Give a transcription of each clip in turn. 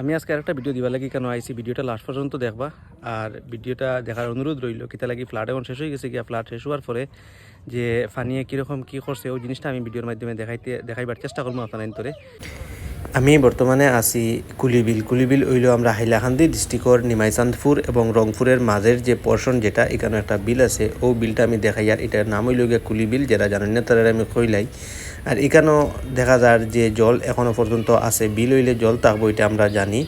আমি আজকে আর একটা ভিডিও দিবা লাগি, কেন আইসি ভিডিওটা লাস্ট পর্যন্ত দেখবা। আর ভিডিওটা দেখার অনুরোধ রইল কিতা লাগি ফ্লাড এখন শেষ হয়ে গেছে গিয়া ফ্লাড শেষ হওয়ার পরে যে ফানিয়ে কীরকম কী করছে, ওই জিনিসটা আমি ভিডিওর মাধ্যমে দেখাইতে দেখাইবার চেষ্টা করব আপনার তোরে আমি বর্তমানে আছি কুলিবিল। কুলিবিল হইল আমরা হাইলাকান্দি ডিস্ট্রিক্টর নিমাইচান্দপুর এবং রংপুরের মাঝের যে পর্শন যেটা, এখানে একটা বিল আছে, ও বিলটা আমি দেখাই আর এটার নাম হইল গিয়া কুলিবিল, যেটা জানেন না তারা আমি কইলাই। আর এখানেও দেখা যায় যে জল এখনও পর্যন্ত আছে। বিল হইলে জল থাকব, এটা আমরা জানি।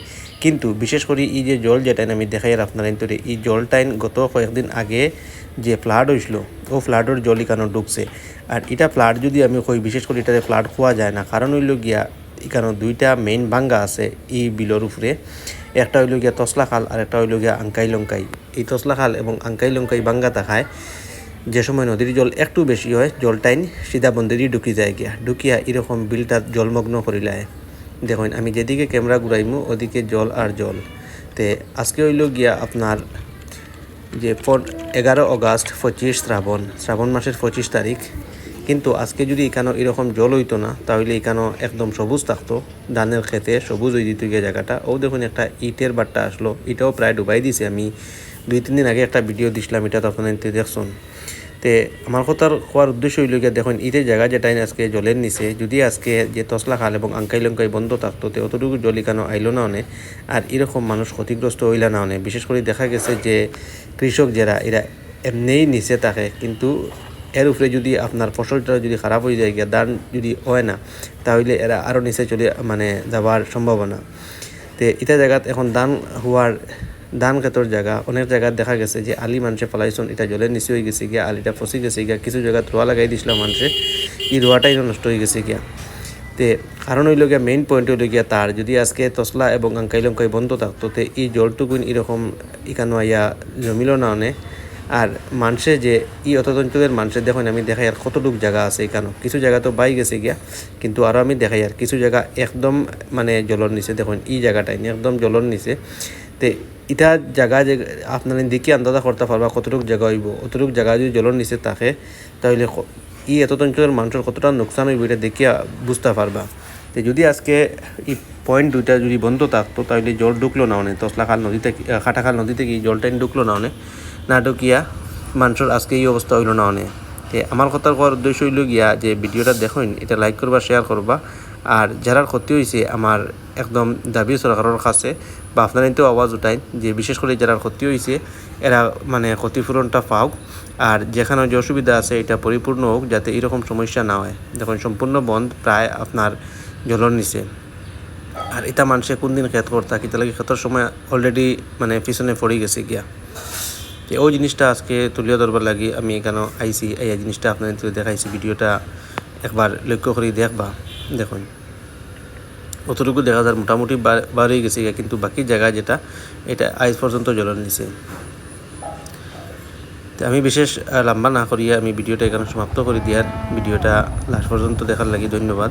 কিন্তু বিশেষ করে এই যে জল যেটা আমি দেখাই আপনার তোরে এই জলটাইন গত কয়েকদিন আগে যে ফ্লাড হয়েছিল, ও ফ্লাডের জল এখানে ঢুকছে। আর এটা ফ্লাড যদি আমি কই, বিশেষ করে এটাতে ফ্লাড খোয়া যায় না। কারণ হইল গিয়া এখানে দুইটা মেইন বাঙ্গা আছে এই বিলের উপরে। একটা হইল গিয়া তসলা খাল, আর একটা হইল গিয়া আঙ্কাই লঙ্কাই এই তসলা খাল এবং আঙ্কাই লঙ্কাই বাঙ্গা থাকায় যে সময় নদীর জল একটু বেশি হয় জলটাইন সিধা বন্দেরই ঢুকি যায় গিয়া। ঢুকিয়া এরকম বিলটা জলমগ্ন করিলায় দেখুন, আমি যেদিকে ক্যামেরা ঘুরাইমু, ওদিকে জল আর জল। তে আজকে হইল গিয়া আপনার যে এগারো অগাস্ট পঁচিশ শ্রাবণ শ্রাবণ মাসের পঁচিশ তারিখ। কিন্তু আজকে যদি এখানে এরকম জল হইতো না, তাহলে এখানেও একদম সবুজ থাকতো, ধানের খেতে সবুজ হয়ে দিত গিয়ে জায়গাটা। ও দেখুন, একটা ইটের বাট্টা আসলো এটাও প্রায় ডুবাই দিছে। আমি দুই, তিন দিন আগে একটা ভিডিও দিছিলাম, এটা তো আপনার দেখছেন। তে আমার কথার হওয়ার উদ্দেশ্য হইল গিয়া দেখুন ইটের জায়গা যেটা আজকে জলের নিচে, যদি আজকে যে তসলা খাল এবং আঙ্কাই লঙ্কাই বন্ধ থাকতো, তে অতটুকু জল এখানে আইলো না অনে? আর এরকম মানুষ ক্ষতিগ্রস্ত হইলা না অনে? বিশেষ করে দেখা গেছে যে কৃষক যারা, এরা এমনিই নিচে থাকে, কিন্তু এর উপরে যদি আপনার ফসলটা যদি খারাপ হয়ে যায় গিয়া, ধান যদি হয় না, তাহলে এরা আরও নিচে চলে মানে যাবার সম্ভাবনা। তে এটা জায়গাত এখন ধান হওয়ার ধান ক্ষেতর জায়গা অনেক জায়গায় দেখা গেছে যে আলি মানুষে ফলাইছন এটা জলের নিচে হয়ে গেছে গিয়া, আলিটা ফসি গেছে গিয়া, কিছু জায়গায় রোয়া লাগাই দিছিল মানুষে এই রোয়াটাই নষ্ট হয়ে গেছে গিয়া। তে কারণ হইল গিয়া মেইন পয়েন্ট হইল গিয়া তার যদি আজকে তসলা এবং আঙ্কাই লঙ্কাই বন্ধ থাকতো তে এই জলটুকুন এরকম ইকানো আইয়া জমিল না অনে আর মানুষে যে ই অত অঞ্চলের মানুষের দেখুন আমি দেখাই আর কতটুক জায়গা আছে এখানে কিছু জায়গা তো বাই গেছে গিয়া, কিন্তু আরও আমি দেখাই আর কিছু জায়গা একদম মানে জলর নিচে, দেখুন এই জায়গাটাই একদম জলর নিচে। তে এটা জায়গা যে আপনার দেখি আন্দাজা করতে পারবা কতটুক জায়গা হইব অতটুক জায়গা যদি জলর নিচে থাকে তাহলে ই এত অঞ্চলের মানুষের কতটা নোকসান হইব এটা দেখিয়া বুঝতে পারবা। তো যদি আজকে এই পয়েন্ট দুইটা যদি বন্ধ থাকতো তাহলে জল ঢুকলো না অনেক তসলা খাল নদী থেকে আহ, খাটাখাল নদী থেকে জল টাইন ঢুকলো না অনেক? না ঢুকিয়া মানুষের আজকে এই অবস্থা হইল না অনেক। আমার কথার উদ্দেশ্য হইল গিয়া যে ভিডিওটা দেখুন এটা লাইক করবা শেয়ার করবা। আর যারা ক্ষতি হয়েছে আমার একদম দাবি সরকারের কাছে বা আপনারা তো আওয়াজ উঠাই যে বিশেষ করে যারা ক্ষতি হয়েছে এরা মানে ক্ষতিপূরণটা পাওক আর যেখানে যে অসুবিধা আছে এটা পরিপূর্ণ হোক যাতে এরকম সমস্যা না হয়। দেখুন, সম্পূর্ণ বন্ধ প্রায় আপনার জলর নিচে আর এটা মানুষে কোন দিন খেত করতা কিতা লাগে খেতর সময় অলরেডি মানে পিছনে পড়ে গেছে গিয়া। তো ওই জিনিসটা আজকে তুলিয়া ধরবার লাগি, আমি এখানে আইছি, এই জিনিসটা আপনাদের দেখাইছি, ভিডিওটা একবার লক্ষ্য করে দেখবা। দেখুন, অতটুকু দেখা যায় মোটামুটি বার হয়ে গেছে কিন্তু বাকি জায়গা যেটা, এটা আজ পর্যন্ত জ্বলে নিছে আমি বিশেষ লম্বা না করিয়া আমি ভিডিওটা এখানে সমাপ্ত করে। দিয়ার ভিডিওটা লাস্ট পর্যন্ত দেখার লাগি, ধন্যবাদ।